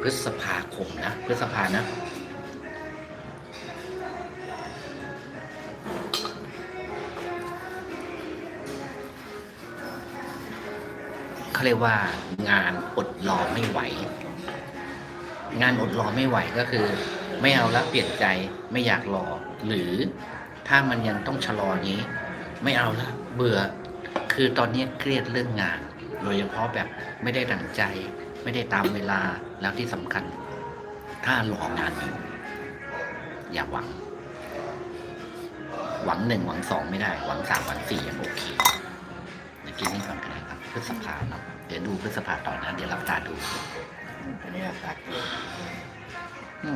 พฤษภาคมนะ พฤษภานะ เขาเรียกว่างานอดรอไม่ไหว งานอดรอไม่ไหวก็คือ ไม่เอาแล้วเปลี่ยนใจไม่อยากรอ หรือถ้ามันยังต้องชะลออนี้ ไม่เอาละเบื่อ คือตอนนี้เครียดเรื่องงาน โดยเฉพาะแบบไม่ได้ดั่งใจ ไม่ได้ตามเวลาแล้วที่สำคัญ ถ้ารองานอยู่อย่าหวัง หวังหนึ่งหวังสองไม่ได้ หวังสามหวังสี่ยังโอเคเดี๋ยวกินนี่ก่อนก็ได้ครับพฤษภาเนาะเดี๋ยวดูพฤษภาต่อนะ เดี๋ยวรับตาดูอันนี้ตักอยู่อื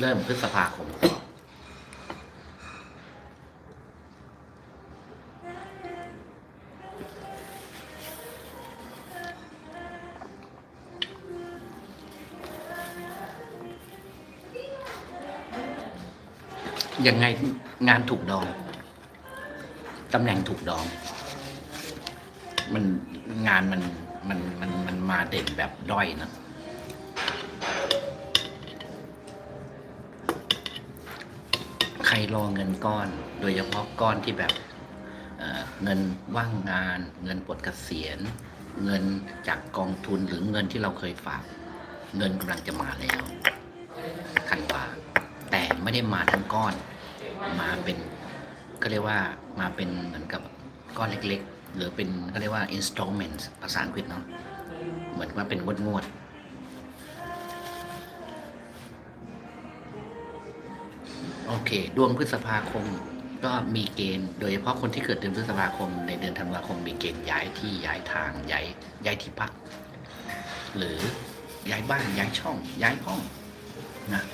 เริ่มพฤษภาคมยังไงงานถูกดอง ตำแหน่งถูกดอง มันงานมันมันมันมันมาเด่นแบบด้อยนะ ใครรอเงินก้อน โดยเฉพาะก้อนที่แบบเเงินว่างงาน เงินปลดเกษียณ เงินจากกองทุนหรือเงินที่เราเคยฝาก เงินกำลังจะมาแล้วคันวาแต่ไม่ได้มาทั้งก้อน มาเป็นก็เรียกว่ามาเป็นเหมือนกับก้อนเล็กๆ หรือเป็นก็เรียกว่า installment ภาษาอังกฤษเนาะเหมือนว่าเป็นงวดงวด โอเค ดวงพฤษภาคมก็มีเกณฑ์โดยเฉพาะคนที่เกิดเดือนพฤษภาคม ในเดือนธันวาคมมีเกณฑ์ย้ายที่ย้ายทางย้ายย้ายที่พัก หรือย้ายบ้านย้ายช่อง ย้ายห้องนะ